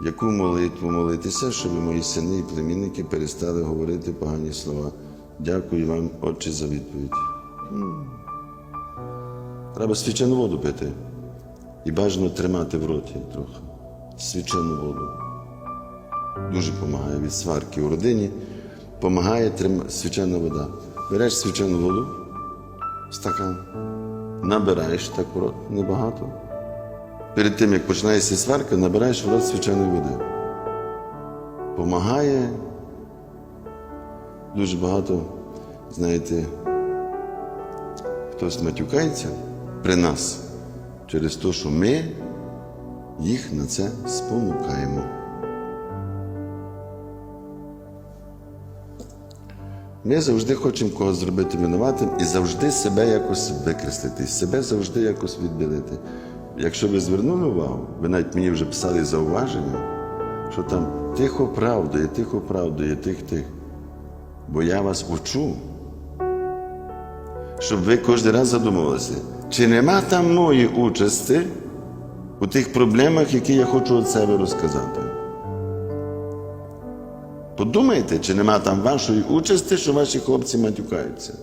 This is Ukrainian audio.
яку молитву молитися, щоб мої сини і племінники перестали говорити погані слова. Дякую вам, Отче, за відповідь. Треба свячену воду пити. І бажано тримати в роті трохи. Свячену воду. Дуже допомагає від сварки у родині. Помагає трим... свячена вода. Береш свячену воду, стакан, набираєш так в рот небагато. Перед тим, як починається сварка, набираєш в рот свяченої води. Помагає дуже багато, знаєте, хтось матюкається при нас через те, що ми їх на це спонукаємо. Ми завжди хочемо когось зробити винуватим і завжди себе якось викреслити, себе завжди якось відбілити. Якщо ви звернули увагу, ви навіть мені вже писали зауваження, що там тихо оправдує, тихо оправдує, тих тих. Бо я вас учу, щоб ви кожен раз задумувалися, чи нема там моєї участі у тих проблемах, які я хочу від себе розказати. Подумайте, чи нема там вашої участі, що ваші хлопці матюкаються.